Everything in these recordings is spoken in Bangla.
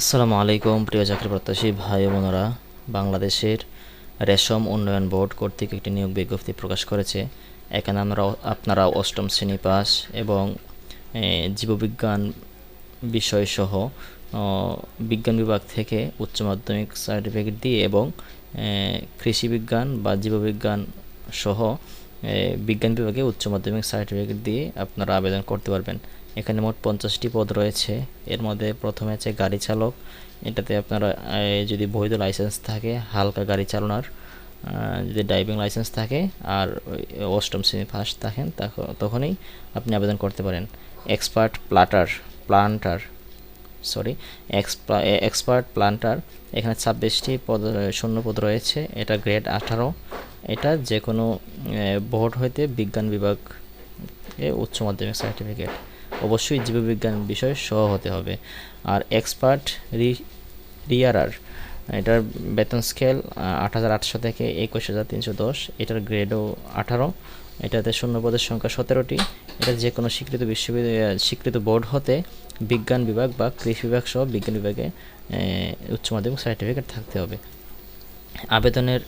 আসসালামু আলাইকুম, প্রিয় চাকরি প্রত্যাশী ভাই বোনেরা। বাংলাদেশের রেশম উন্নয়ন বোর্ড কর্তৃক একটি নিয়োগ বিজ্ঞপ্তি প্রকাশ করেছে। এখানে আমরা আপনারা অষ্টম শ্রেণি পাস এবং জীববিজ্ঞান বিষয়সহ বিজ্ঞান বিভাগ থেকে উচ্চ মাধ্যমিক সার্টিফিকেট দিয়ে এবং কৃষি বিজ্ঞান বা জীববিজ্ঞান সহ বিজ্ঞান বিভাগে উচ্চ মাধ্যমিক সার্টিফিকেট দিয়ে আপনারা আবেদন করতে পারবেন। এখানে মোট পঞ্চাশটি পদ রয়েছে। এর মধ্যে প্রথমে আছে গাড়ি চালক। এটাতে আপনারা যদি বৈধ লাইসেন্স থাকে, হালকা গাড়ি চালানোর যদি ড্রাইভিং লাইসেন্স থাকে, আর অষ্টম শ্রেণি ফার্স্ট থাকেন, তখ- তখনই আপনি আবেদন করতে পারেন। Expert platter, planter, sorry expert planter, এখানে ছাব্বিশটি পদ শূন্য পদ রয়েছে। এটা গ্রেড আঠারো। এটা যে কোনো বোর্ড হইতে বিজ্ঞান বিভাগ উচ্চ মাধ্যমিক সার্টিফিকেট। অবশ্যই জীববিজ্ঞান বিষয় সহ হতে হবে। আর এক্সপার্ট রি, রিয়ারার, এটার বেতন স্কেল আট হাজার আটশো থেকে একুশ হাজার তিনশো দশ, এটার গ্রেডও আঠারো। এটাতে শূন্য পদের সংখ্যা সতেরোটি। এটা যে কোনো স্বীকৃত বিশ্ববিদ্যালয় স্বীকৃত বোর্ড হতে বিজ্ঞান বিভাগ বা কৃষি বিভাগ সহ বিজ্ঞান বিভাগে উচ্চ মাধ্যমিক সার্টিফিকেট থাকতে হবে। আবেদনের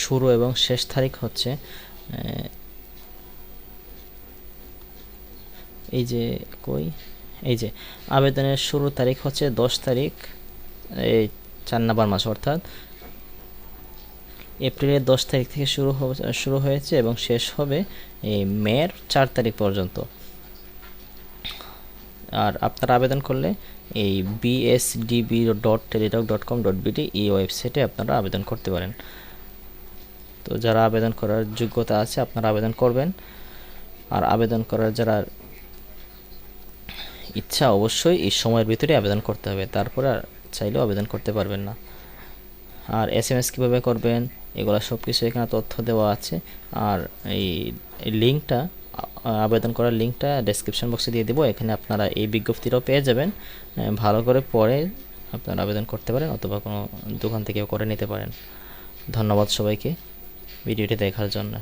শুরু এবং শেষ তারিখ হচ্ছে এই যে কই? এই যে, আবেদনের শুরু তারিখ হচ্ছে দশ তারিখ, এই চার নাম্বার মাস, অর্থাৎ এপ্রিলের দশ তারিখ থেকে শুরু শুরু হয়েছে এবং শেষ হবে এই মের চার তারিখ পর্যন্ত। আর আপনারা আবেদন করলে এই BSDB dot Teletalk dot com dot BD এই ওয়েবসাইটে আপনারা আবেদন করতে পারেন। তো যারা আবেদন করার যোগ্যতা আছে, আপনারা আবেদন করবেন। আর আবেদন করার যারা ইচ্ছা অবশ্যই এই সময়ের ভিতরে আবেদন করতে হবে। তারপর আর চাইলেও আবেদন করতে পারবেন না। আর এস এম এস কীভাবে করবেন, এগুলো সব কিছু এখানে তথ্য দেওয়া আছে। আর এই লিঙ্কটা, আবেদন করার লিঙ্কটা ডেসক্রিপশন বক্সে দিয়ে দেবো। এখানে আপনারা এই বিজ্ঞপ্তিটাও পেয়ে যাবেন। ভালো করে পরে আপনারা আবেদন করতে পারেন অথবা কোনো দোকান থেকেও করে নিতে পারেন। ধন্যবাদ সবাইকে। ভিডিওটি দেখার জন্য।